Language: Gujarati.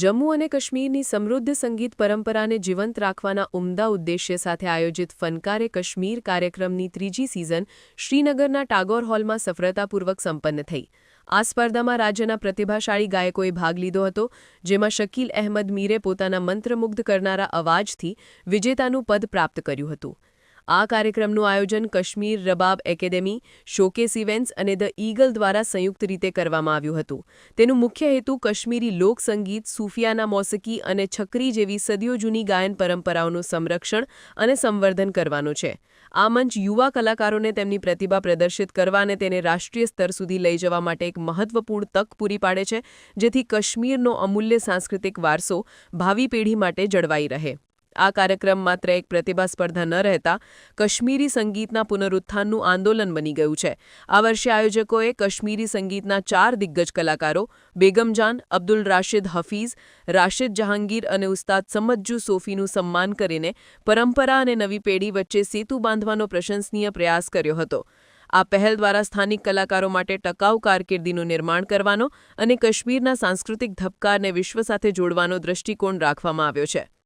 જમ્મુ અને કાશ્મીરની સમૃદ્ધ સંગીત પરંપરાને જીવંત રાખવાના ઉમદા ઉદ્દેશ્ય સાથે આયોજિત ફનકારે કાશ્મીર કાર્યક્રમની ત્રીજી સિઝન શ્રીનગરના ટાગોર હોલમાં સફળતાપૂર્વક સંપન્ન થઈ. આ સ્પર્ધામાં રાજ્યના પ્રતિભાશાળી ગાયકોએ ભાગ લીધો હતો, જેમાં શકીલ અહેમદ મીરે પોતાના મંત્રમુગ્ધ કરનારા અવાજથી વિજેતાનું પદ પ્રાપ્ત કર્યું હતું. આ કાર્યક્રમનું આયોજન Kashmir Rabab academy, showcase events અને ધ ઈગલ દ્વારા સંયુક્ત રીતે કરવામાં આવ્યું હતું. તેનું મુખ્ય હેતુ કાશ્મીરી લોકસંગીત સૂફિયાના મોસકી અને છકરી જેવી સદીઓ જૂની ગાયન પરંપરાઓનું સંરક્ષણ અને સંવર્ધન કરવાનો છે. આ મંચ યુવા કલાકારોને તેમની પ્રતિભા પ્રદર્શિત કરવા અને તેને રાષ્ટ્રીય સ્તર સુધી લઈ જવા માટે એક મહત્વપૂર્ણ તક પૂરી પાડે છે, જેથી કાશ્મીરનો અમૂલ્ય સાંસ્કૃતિક વારસો ભાવિ પેઢી માટે જળવાઈ રહે. આ કાર્યક્રમ માત્ર એક પ્રતિભા સ્પર્ધા ન રહેતા, કાશ્મીરી સંગીતના પુનરુત્થાનનું આંદોલન બની ગયું છે. આ વર્ષે આયોજકોએ કાશ્મીરી સંગીતના ચાર દિગ્ગજ કલાકારો, બેગમજાન, અબ્દુલ રાશિદ હફીઝ, રાશિદ જહાંગીર અને ઉસ્તાદ સમજ્જુ સોફીનું સન્માન કરીને પરંપરા અને નવી પેઢી વચ્ચે સેતુ બાંધવાનો પ્રશંસનીય પ્રયાસ કર્યો હતો. આ પહેલ દ્વારા સ્થાનિક કલાકારો માટે ટકાઉ કારકિર્દીનું નિર્માણ કરવાનો અને કાશ્મીરના સાંસ્કૃતિક ધબકારને વિશ્વ સાથે જોડવાનો દૃષ્ટિકોણ રાખવામાં આવ્યો છે.